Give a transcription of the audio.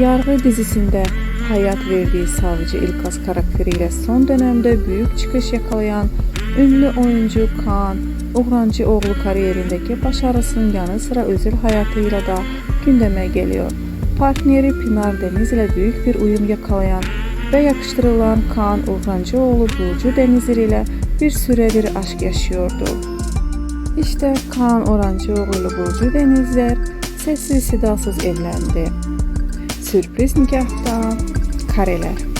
Yargı dizisinde hayat verdiği savcı İlkas karakteriyle son dönemde büyük çıkış yakalayan ünlü oyuncu Kaan Uğrancıoğlu kariyerindeki başarısının yanı sıra özel hayatıyla da gündeme geliyor. Partneri Pinar Deniz ile büyük bir uyum yakalayan ve yakıştırılan Kaan Uğrancıoğlu Burcu Denizli ile bir süredir aşk yaşıyordu. İşte Kaan Orancıoğlu Burcu Denizler sessiz sedasız evlendi. Sürpriz nikahta kareler.